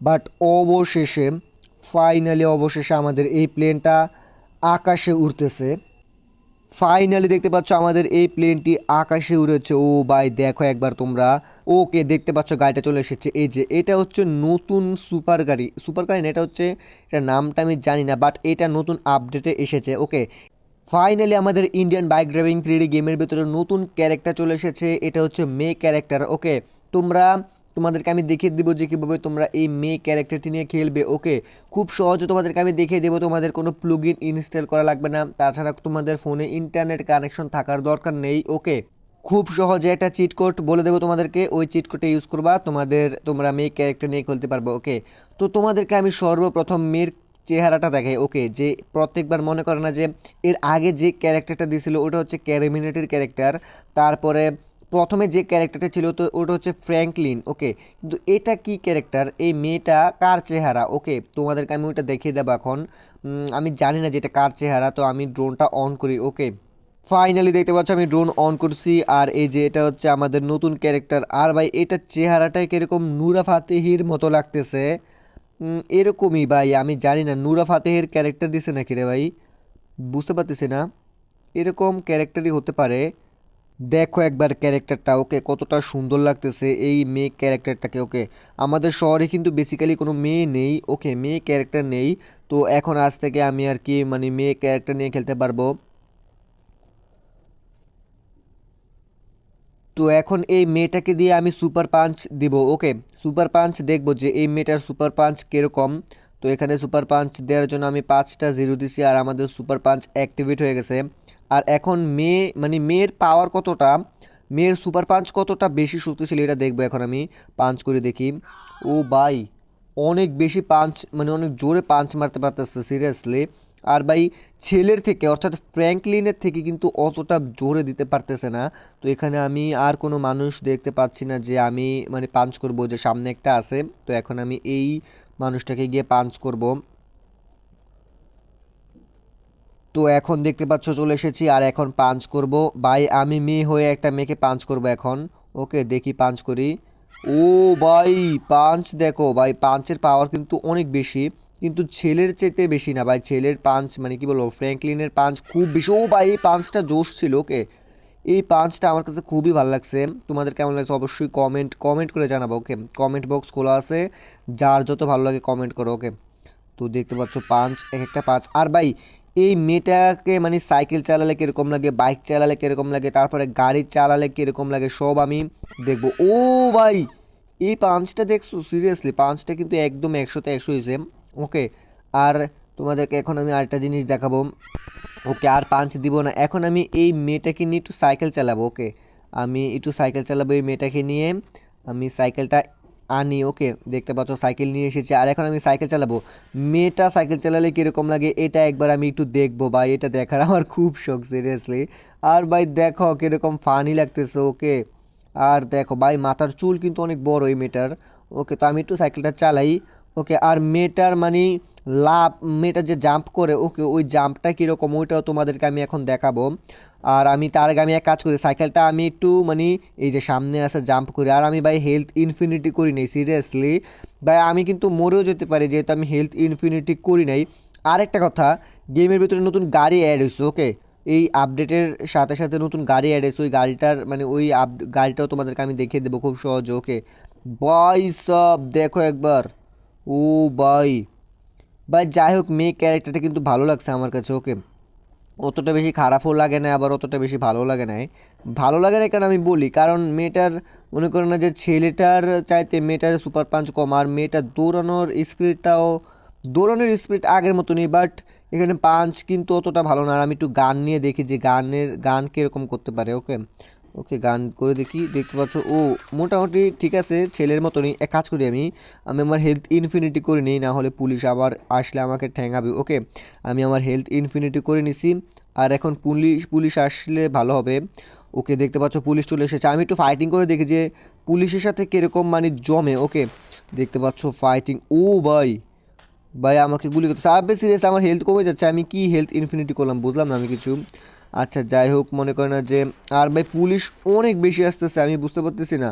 But অবশেষে, finally অবশেষে আমাদের এই প্লেনটা আকাশে উড়তেছে। ফাইনালি দেখতে পাচ্ছ আমাদের এই প্লেনটি আকাশে উড়েছে। ও ভাই, দেখো একবার তোমরা। ওকে, দেখতে পাচ্ছ গাড়িটা চলে এসেছে। এই যে, এটা হচ্ছে নতুন সুপার গাড়ি। সুপার গাড়ি না, এটা হচ্ছে এটা নামটা আমি জানি না, বাট এটা নতুন আপডেটে এসেছে। ওকে, ফাইনালি আমাদের Indian bike driving three D গেমের ভিতরে নতুন ক্যারেক্টার চলে এসেছে। এটা হচ্ছে মে ক্যারেক্টার। ওকে, তোমরা তোমাদেরকে আমি দেখিয়ে দেবো যে কীভাবে তোমরা এই মে ক্যারেক্টারটি নিয়ে খেলবে, ওকে? খুব সহজে তোমাদেরকে আমি দেখিয়ে দেবো, তোমাদের কোনো প্লুগ ইন ইনস্টল করা লাগবে না। তাছাড়া তোমাদের ফোনে ইন্টারনেট কানেকশন থাকার দরকার নেই, ওকে? খুব সহজে একটা চিট কোড বলে দেবো তোমাদেরকে, ওই চিট ইউজ করবা, তোমাদের, তোমরা মে ক্যারেক্টার নিয়ে খেলতে পারব, ওকে? তো তোমাদেরকে আমি সর্বপ্রথম মেয়ের চেহারাটা দেখাই, ওকে? যে প্রত্যেকবার মনে করে না যে, এর আগে যে ক্যারেক্টারটা দিয়েছিল, ওটা হচ্ছে ক্যারেমিনেটের ক্যারেক্টার তারপরে প্রথমে যে ক্যারেক্টারটা ছিল, তো ওটা হচ্ছে ফ্র্যাঙ্কলিন, ওকে? কিন্তু এটা কি ক্যারেক্টার? এই মেয়েটা কার চেহারা? ওকে, তোমাদেরকে আমি ওটা দেখিয়ে দেবো এখন। আমি জানি না যে এটা কার চেহারা, তো আমি ড্রোনটা অন করি, ওকে? ফাইনালি দেখতে পাচ্ছ, আমি ড্রোন অন করছি, আর এই যে এটা হচ্ছে আমাদের নতুন ক্যারেক্টার। আর ভাই এটার চেহারাটাই কীরকম নুরা ফাতেহির মতো লাগতেছে। এরকমই ভাই, আমি জানি না, নুরা ফাতেহের ক্যারেক্টার দিছে নাকি রে ভাই? বুঝতে পারতেছি না। এরকম ক্যারেক্টারই হতে পারে। দেখো একবার ক্যারেক্টারটা, ওকে কতটা সুন্দর লাগতেছে এই মেয়ে ক্যারেক্টারটাকে, ওকে। আমাদের শহরে কিন্তু বেসিক্যালি কোনো মেয়ে নেই, ওকে মেয়ে ক্যারেক্টার নেই। তো এখন আজ থেকে আমি আর কি মানে মেয়ে ক্যারেক্টার নিয়ে খেলতে পারব। তো এখন এই মেয়েটাকে দিয়ে আমি সুপার পাঞ্চ দিব, ওকে। সুপার পাঞ্চ দেখব যে এই মেয়েটার সুপার পাঞ্চ কীরকম। তো এখানে সুপার পাঞ্চ দেওয়ার জন্য আমি পাঁচটা জিরো দিছি আর আমাদের সুপার পাঞ্চ অ্যাক্টিভেট হয়ে গেছে। আর এখন মেয়ে মানে মেয়ের পাওয়ার কতটা? মেয়ের সুপার পাঞ্চ কতটা বেশি শক্তিশালী এটা দেখব এখন আমি। পাঞ্চ করে দেখি। ও বাই অনেক বেশি পাঞ্চ মানে অনেক জোরে পাঞ্চ মারতে পারতেছে সিরিয়াসলি আর ভাই, ছেলের থেকে, অর্থাৎ ফ্র্যাঙ্কলিনের থেকে কিন্তু অতটা জোরে দিতে পারতেছে না। তো এখানে আমি আর কোনো মানুষ দেখতে পাচ্ছি না যে আমি মানে পাঞ্চ করব, যে সামনে একটা আছে। তো এখন আমি এই মানুষটাকে গিয়ে পাঞ্চ করব। তো এখন দেখতে পাচ্ছ চলে এসেছি, আর এখন পাঞ্চ করব। ভাই, আমি মেয়ে হয়ে একটা মেয়েকে পাঞ্চ করব এখন। ওকে, দেখি পাঞ্চ করি। ও ভাই, পাঞ্চ দেখো। ভাই, পাঞ্চের পাওয়ার কিন্তু অনেক বেশি। কিন্তু ছেলের চেতে বেশি না। ভাই, ছেলের পাঞ্চ মানে কি বলব, ফ্র্যাঙ্কলিনের পাঞ্চ খুব বেশি। ও ভাই, এই পাঞ্চটা জোশ ছিল, ওকে? এই পাঞ্চটা আমার কাছে খুবই ভালো লাগছে। তোমাদের কেমন লাগছে অবশ্যই কমেন্ট কমেন্ট করে জানাব, ওকে? কমেন্ট বক্স খোলা আছে। যার যত ভালো লাগে কমেন্ট করো, ওকে? তো দেখতে পাচ্ছ পাঁচ এক একটা পাঁচ আর ভাই এই মেয়েটাকে মানে সাইকেল চালালে কীরকম লাগে, বাইক চালালে কীরকম লাগে, তারপরে গাড়ি চালালে কীরকম লাগে, সব আমি দেখব। ও ভাই, এই পাঁচটা দেখছ? সিরিয়াসলি পাঁচটা কিন্তু একদম একশোতে একশো হয়েছে। ওকে আর তোমাদেরকে এখন আমি আরেকটা জিনিস দেখাবো। ওকে আর পাঁচ দিব না। এখন আমি এই মেয়েটাকে নিয়ে একটু সাইকেল চালাবো ওকে আমি একটু সাইকেল চালাবো এই মেয়েটাকে নিয়ে। আমি সাইকেলটা আনি ওকে, দেখতে পাচ্ছ, সাইকেল নিয়ে এসেছি। আর এখন আমি সাইকেল চালাবো। মেয়েটা সাইকেল চালালে কীরকম লাগে, এটা একবার আমি একটু দেখব। ভাই, এটা দেখার আমার খুব শখ সিরিয়াসলি আর ভাই, দেখো, কীরকম ফানি লাগতেছে, ওকে। আর দেখো, ভাই, মাথার চুল কিন্তু অনেক বড় এই মেয়েটার। ওকে, তো আমি একটু সাইকেলটা চালাই। ওকে, আর মেয়েটার মানে লাভ মেয়েটা যে জাম্প করে, ওকে ওই জাম্পটা কীরকম, ওইটাও তোমাদেরকে আমি এখন দেখাবো। আর আমি তার আগে আমি এক কাজ করি সাইকেলটা আমি একটু মানে এই যে সামনে আসে জাম্প করি। আর আমি ভাই হেলথ ইনফিনিটি করি নাই সিরিয়াসলি ভাই আমি কিন্তু মরেও যেতে পারি, যেহেতু আমি হেলথ ইনফিনিটি করি নাই। আরেকটা কথা গেমের ভিতরে নতুন গাড়ি অ্যাড হয়েছে ওকে এই আপডেটের সাথে সাথে নতুন গাড়ি অ্যাড হয়েছে, ওই গাড়িটার মানে ওই আপ গাড়িটাও তোমাদেরকে আমি দেখিয়ে দেবো খুব সহজে ওকে বাই সব দেখো একবার। ও ভাই। ভাই যাই হোক মেয়ে ক্যারেক্টারটা কিন্তু ভালো লাগছে আমার কাছে ওকে অতটা বেশি খারাপও লাগে না, আবার অতটা বেশি ভালো লাগে না। ভালো লাগে না কেন আমি বলি? কারণ মেয়েটার, মনে করো না যে ছেলেটার চাইতে মেয়েটার সুপার পাঞ্চ কম, আর মেয়েটার দৌড়ানোর স্পিডটাও দৌড়ানোর স্পিড আগের মতনই বাট এখানে পাঞ্চ কিন্তু অতটা ভালো না। আর আমি একটু গান নিয়ে দেখি যে গানের, গান কীরকম করতে পারে ওকে ওকে, গান করে দেখি, দেখতে পাচ্ছ, ও মোটামুটি ঠিক আছে, ছেলের মতনই, এক কাজ করি আমি আমি আমার হেলথ ইনফিনিটি করে নিই, না হলে পুলিশ আবার আসলে আমাকে ঠ্যাঙাবে ওকে? আমি আমার হেলথ ইনফিনিটি করে নিছি, আর এখন পুলিশ পুলিশ আসলে ভালো হবে। ওকে, দেখতে পাচ্ছ, পুলিশ চলে এসেছে, আমি একটু ফাইটিং করে দেখি যে পুলিশের সাথে কীরকম মানে জমে, ওকে? দেখতে পাচ্ছ ফাইটিং ও ভাই ভাই আমাকে গুলি করতে সার্ভে সিরিয়াস আমার হেলথ কমে যাচ্ছে, আমি কি হেলথ ইনফিনিটি করলাম, বুঝলাম না আমি কিছু। আচ্ছা যাই হোক, মনে করে না যে, আর ভাই, পুলিশ অনেক বেশি আসতেছে, আমি বুঝতে পারতেছি না।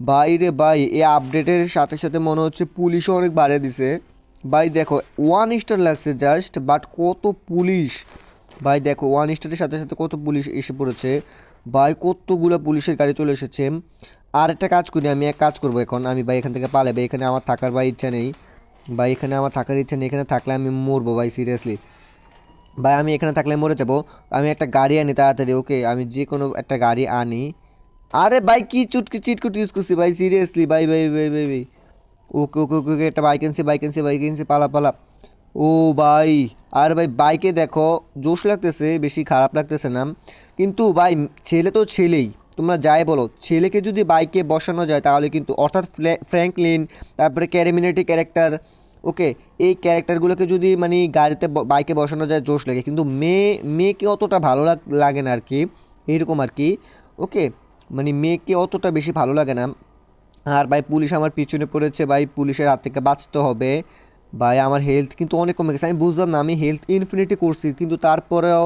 বাইরে ভাই এই আপডেটের সাথে সাথে মনে হচ্ছে পুলিশও অনেক বাড়িয়ে দিছে। ভাই দেখো ওয়ান স্টার লাগছে জাস্ট বাট কত পুলিশ? ভাই দেখো ওয়ান স্টারের সাথে সাথে কত পুলিশ এসে পড়েছে। ভাই, কতগুলো পুলিশের গাড়ি চলে এসেছে। আর একটা কাজ করি, আমি এক কাজ করব এখন। আমি ভাই এখান থেকে পালাবে, এখানে আমার থাকার ভাই ইচ্ছা নেই। ভাই, এখানে আমার থাকার ইচ্ছা নেই, এখানে থাকলে আমি মরবো, ভাই সিরিয়াসলি ভাই, আমি এখানে থাকলে মরে যাব। আমি একটা গাড়ি আনি তাড়াতাড়ি, ওকে? আমি যে কোনো একটা গাড়ি আনি। আরে ভাই, কি চুটকি চিটকুট ইউজ করছি ভাই? সিরিয়াসলি ভাই ভাই ভাই ভাই ভাই। ওকে ওকে ওকে ওকে, একটা বাইক আনছি বাইক আনছি বাইক আনছি, পালা পালা। ও ভাই, আর ভাই বাইকে দেখো, জোশ লাগতেছে, বেশি খারাপ লাগতেছে না। কিন্তু ভাই, ছেলে তো ছেলেই। তোমরা যাই বলো, ছেলেকে যদি বাইকে বসানো যায়, তাহলে কিন্তু অর্থাৎ ফ্র্যাঙ্কলিন তারপরে ক্যারিমিনেটি ক্যারেক্টার ওকে, এই ক্যারেক্টারগুলোকে যদি মানে গাড়িতে বাইকে বসানো যায়, জোশ লাগে। কিন্তু মেয়ে, মেয়েকে অতটা ভালো লাগে না আর কি এইরকম আর কি ওকে মানে মেয়েকে অতটা বেশি ভালো লাগে না। আর ভাই, পুলিশ আমার পিছনে পড়েছে, ভাই, পুলিশের হাত থেকে বাঁচতে হবে। ভাই, আমার হেলথ কিন্তু অনেক কমে গেছে। আমি বুঝলাম না, আমি হেলথ ইনফিনিটি করছি, কিন্তু তারপরেও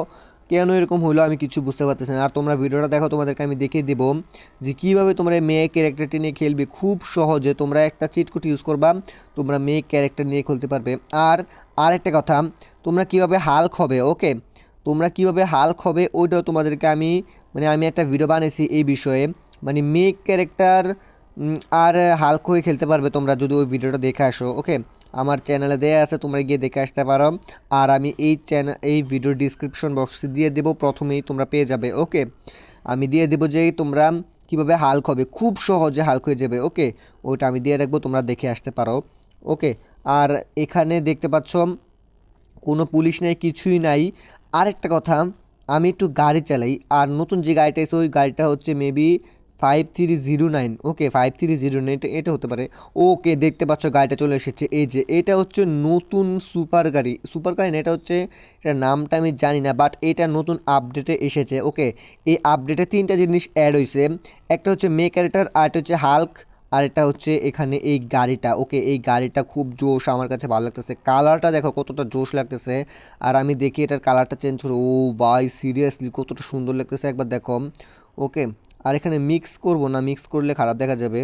কেন এরকম হলো আমি কিছু বুঝতে পারতেছি না। আর তোমরা ভিডিওটা দেখো, তোমাদেরকে আমি দেখিয়ে দেবো যে কীভাবে তোমরা মেয়ে ক্যারেক্টারটি নিয়ে খেলবে। খুব সহজে তোমরা একটা চিটকুট ইউজ করবা, তোমরা মেয়ে ক্যারেক্টার নিয়ে খেলতে পারবে। আর আর একটা কথা, তোমরা কীভাবে হাল্ক হবে ওকে তোমরা কীভাবে হাল্ক হবে, ওইটাও তোমাদেরকে আমি মানে আমি একটা ভিডিও বানিয়েছি এই বিষয়ে। মানে মেয়ে ক্যারেক্টার আর হাল্ক হয়ে খেলতে পারবে তোমরা যদি ওই ভিডিওটা দেখে আসো ওকে আমার চ্যানেলে দেয়া আছে, তোমরা গিয়ে দেখে আসতে পারো। আর আমি এই চ্যানেল এই ভিডিও ডিসক্রিপশন বক্সে দিয়ে দেবো, প্রথমেই তোমরা পেয়ে যাবে ওকে আমি দিয়ে দেবো যে তোমরা কীভাবে হাল্ক হবে, খুব সহজে হাল্ক হয়ে যাবে ওকে ওইটা আমি দিয়ে রাখব, তোমরা দেখে আসতে পারো ওকে আর এখানে দেখতে পাচ্ছ, কোনো পুলিশ নেই, কিছুই নাই। আরেকটা কথা, আমি একটু গাড়ি চালাই, আর নতুন যে গাড়িটা এসে ওই গাড়িটা হচ্ছে maybe five three zero nine okay five three zero nine এটা হতে পারে। ওকে দেখতে পাচ্ছ গাড়িটা চলে এসেছে। এই যে, এটা হচ্ছে নতুন সুপার গাড়ি। সুপার গাড়ি না, এটা হচ্ছে, এটার নামটা আমি জানি না বাট এটা নতুন আপডেটে এসেছে ওকে এই আপডেটে তিনটা জিনিস অ্যাড হয়েছে একটা হচ্ছে মে ক্যারেক্টার আর একটা হচ্ছে হাল্ক আর এটা হচ্ছে এখানে এই গাড়িটা ওকে এই গাড়িটা খুব জোশ, আমার কাছে ভালো লাগতেছে। কালারটা দেখো, কতটা জোশ লাগতেছে। আর আমি দেখি এটার কালারটা চেঞ্জ করে, ও বাই সিরিয়াসলি কতটা সুন্দর লাগতেছে, একবার দেখো। ওকে আর এখানে মিক্স করব না মিক্স করলে খারাপ দেখা যাবে।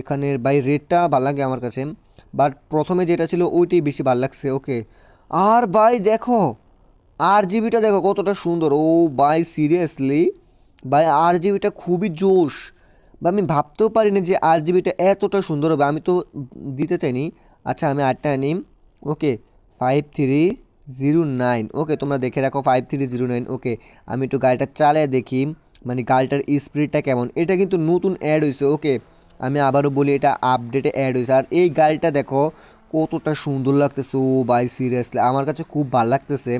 এখানের বাই রেডটা ভালো লাগে আমার কাছে। বাট প্রথমে যেটা ছিল ওইটাই বেশি ভালো লাগছে ওকে আর ভাই দেখো আর জিবিটা দেখো কতটা সুন্দর। ও বাই সিরিয়াসলি ভাই আর জিবিটা খুবই জোশ। বা আমি ভাবতেও পারিনি যে আর জিবিটা এতটা সুন্দর হবে। আমি তো দিতে চাইনি। আচ্ছা আমি আটটা আনি। Okay five three zero nine okay তোমরা দেখে রাখো five three zero nine okay আমি একটু গাড়িটা চালিয়ে দেখি। মানে গালটার স্পিডটা কেমন? এটা কিন্তু নতুন অ্যাড হয়েছে ওকে আমি আবারও বলি, এটা আপডেটে অ্যাড হয়েছে আর এই গাড়িটা দেখো, কতটা সুন্দর লাগতেছে, ও বাই সিরিয়াসলি আমার কাছে খুব ভালো লাগতেছে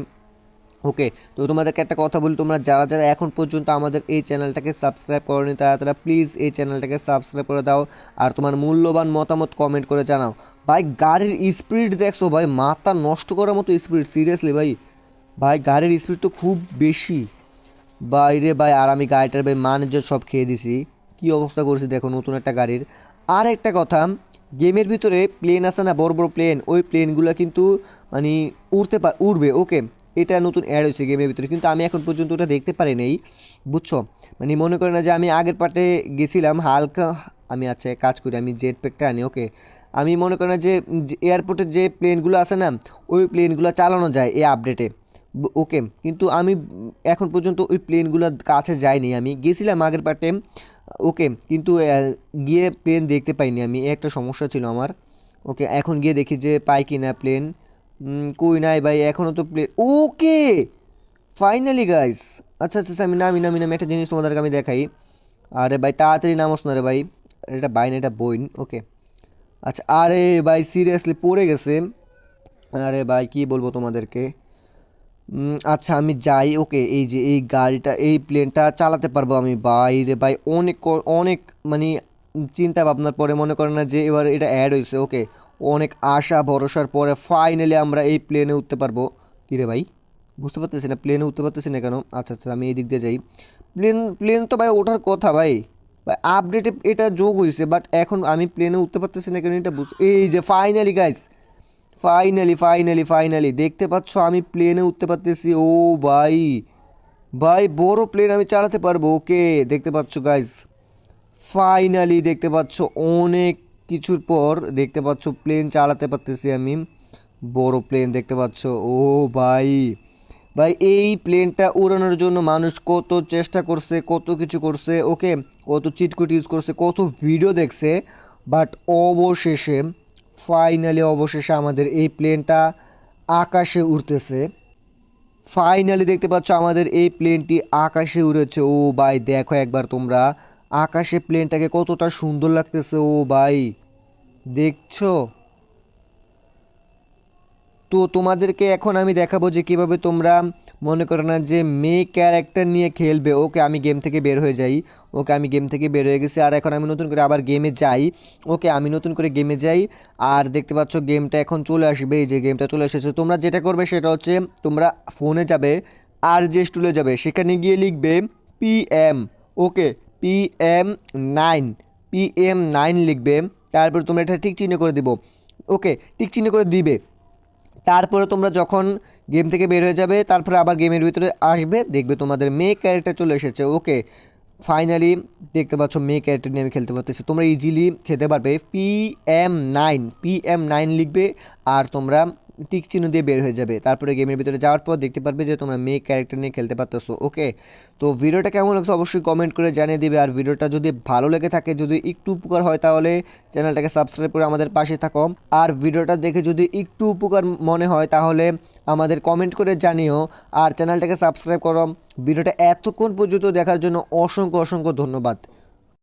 ওকে তো তোমাদেরকে একটা কথা বলি, তোমরা যারা যারা এখন পর্যন্ত আমাদের এই চ্যানেলটাকে সাবস্ক্রাইব করনি, তারা তারা প্লিজ এই চ্যানেলটাকে সাবস্ক্রাইব করে দাও, আর তোমার মূল্যবান মতামত কমেন্ট করে জানাও। ভাই, গাড়ির স্পিড দেখছ, ভাই, মাথা নষ্ট করার মতো স্পিড সিরিয়াসলি ভাই। ভাই, গাড়ির স্পিড তো খুব বেশি। বাইরে ভাই, আর আমি গাড়িটার ভাই মানুষজন সব খেয়ে দিছি। কি অবস্থা করছি দেখো, নতুন একটা গাড়ির। আর একটা কথা, গেমের ভিতরে প্লেন আছে না, বড় বড় প্লেন ওই প্লেনগুলো কিন্তু মানে উড়তে পার উড়বে ওকে এটা নতুন অ্যাড হয়েছে গেমের ভিতরে, কিন্তু আমি এখন পর্যন্ত ওটা দেখতে পারি নাই, বুঝছ? মানে মনে করে না যে আমি আগের পার্টে গেছিলাম, হালকা, আমি আচ্ছা কাজ করি, আমি জেট প্যাকটা আনি ওকে আমি মনে করি না যে এয়ারপোর্টের যে প্লেনগুলো আছে না, ওই প্লেনগুলো চালানো যায়, এই আপডেটে ওকে কিন্তু আমি এখন পর্যন্ত ওই প্লেনগুলোর কাছে যাইনি আমি। গেছিলাম আগের পার্টে ওকে কিন্তু গিয়ে প্লেন দেখতে পাইনি আমি একটা সমস্যা ছিল আমার। ওকে এখন গিয়ে দেখি যে পাই কি না প্লেন কই নাই ভাই এখনও তো প্লেন ওকে! ফাইনালি গাইস আচ্ছা আচ্ছা আচ্ছা, আমি নামি নামি নামি একটা জিনিস তোমাদেরকে আমি দেখাই। আরে ভাই তাড়াতাড়ি নামোস না রে ভাই। এটা বাইন এটা বইন ওকে। আচ্ছা আরে ভাই সিরিয়াসলি পড়ে গেছে। আরে ভাই কি বলব তোমাদেরকে? আচ্ছা আমি যাই। ওকে, এই যে, এই গাড়িটা, এই প্লেনটা চালাতে পারব আমি। বাইরে ভাই অনেক অনেক মানে চিন্তা ভাবনার পরে মনে করেন না যে, এবার এটা অ্যাড হয়েছে। ওকে, অনেক আশা, ভরসার পরে ফাইনালি আমরা এই প্লেনে উঠতে পারব। কী রে, ভাই? বুঝতে পারতেছি না প্লেনে উঠতে পারতেছি না কেন? আচ্ছা আচ্ছা আমি এই দিক দিয়ে যাই। প্লেন প্লেন তো ভাই ওঠার কথা ভাই। ভাই আপডেটে এটা যোগ হয়েছে বাট এখন আমি প্লেনে উঠতে পারতেছি না কেন এটা বুঝ এই যে finally guys finally finally finally দেখতে পাচ্ছ, আমি প্লেনে উঠতে পারতেছি। ও ভাই ভাই, বড় প্লেন আমি চালাতে পারব। ওকে, দেখতে পাচ্ছ গাইজ ফাইনালি দেখতে পাচ্ছ, অনেক কিছুর পর দেখতে পাচ্ছ প্লেন চালাতে পারতেছি আমি। বড় প্লেন দেখতে পাচ্ছ। ও ভাই ভাই, এই প্লেনটা উড়ানোর জন্য মানুষ কত চেষ্টা করছে, কত কিছু করছে, ওকে, কত চিটকুট ইউজ করছে, কত ভিডিও দেখছে বাট অবশেষে ফাইনালি অবশেষে আমাদের এই প্লেনটা আকাশে উড়তেছে। ফাইনালি দেখতে পাচ্ছ আমাদের এই প্লেনটি আকাশে উড়েছে। ও ভাই, দেখো একবার তোমরা। আকাশে প্লেনটাকে কতটা সুন্দর লাগতেছে, ও ভাই। দেখছ? তো তোমাদেরকে এখন আমি দেখাবো যে কীভাবে তোমরা মনে করো না যে মেয়ে ক্যারেক্টার নিয়ে খেলবে, ওকে আমি গেম থেকে বের হয়ে যাই, ওকে আমি গেম থেকে বের হয়ে গেছি, আর এখন আমি নতুন করে আবার গেমে যাই, ওকে আমি নতুন করে গেমে যাই, আর দেখতে পাচ্ছ গেমটা এখন চলে আসবে, এই যে গেমটা চলে এসেছে। তোমরা যেটা করবে সেটা হচ্ছে, তোমরা ফোনে যাবে আর যে স্টুলে যাবে, সেখানে গিয়ে লিখবে PM okay PM nine PM nine লিখবে, তারপর তোমরা এটা ঠিক চিহ্ন করে দিব ওকে ঠিক চিহ্ন করে দিবে। তারপরে তোমরা যখন গেম থেকে বের হয়ে যাবে, তারপরে আবার গেমের ভিতরে আসবে, দেখবে তোমাদের মেয়ে ক্যারেক্টার চলে এসেছে। ওকে ফাইনালি দেখতে পাচ্ছ মেয়ে ক্যারেক্টার নিয়ে আমি খেলতে পারতেছি। তোমরা ইজিলি খেতে পারবে P M nine P M nine লিখবে, আর তোমরা টিক চিহ্ন দিয়ে বের হয়ে যাবে। তারপরে গেমের ভিতরে যাওয়ার পর দেখতে পারবে যে তোমরা মেয়ে ক্যারেক্টার নিয়ে খেলতে পারতেছো। ওকে তো ভিডিওটা কেমন লাগছে অবশ্যই কমেন্ট করে জানিয়ে দিবে। আর ভিডিওটা যদি ভালো লেগে থাকে, যদি একটু উপকার হয় তাহলে চ্যানেলটাকে সাবস্ক্রাইব করে আমাদের পাশে থাকো। আর ভিডিওটা দেখে যদি একটু উপকার মনে হয় তাহলে আমাদের কমেন্ট করে জানিও। আর চ্যানেলটাকে সাবস্ক্রাইব করো। ভিডিওটা এতক্ষণ পর্যন্ত দেখার জন্য অসংখ্য অসংখ্য ধন্যবাদ।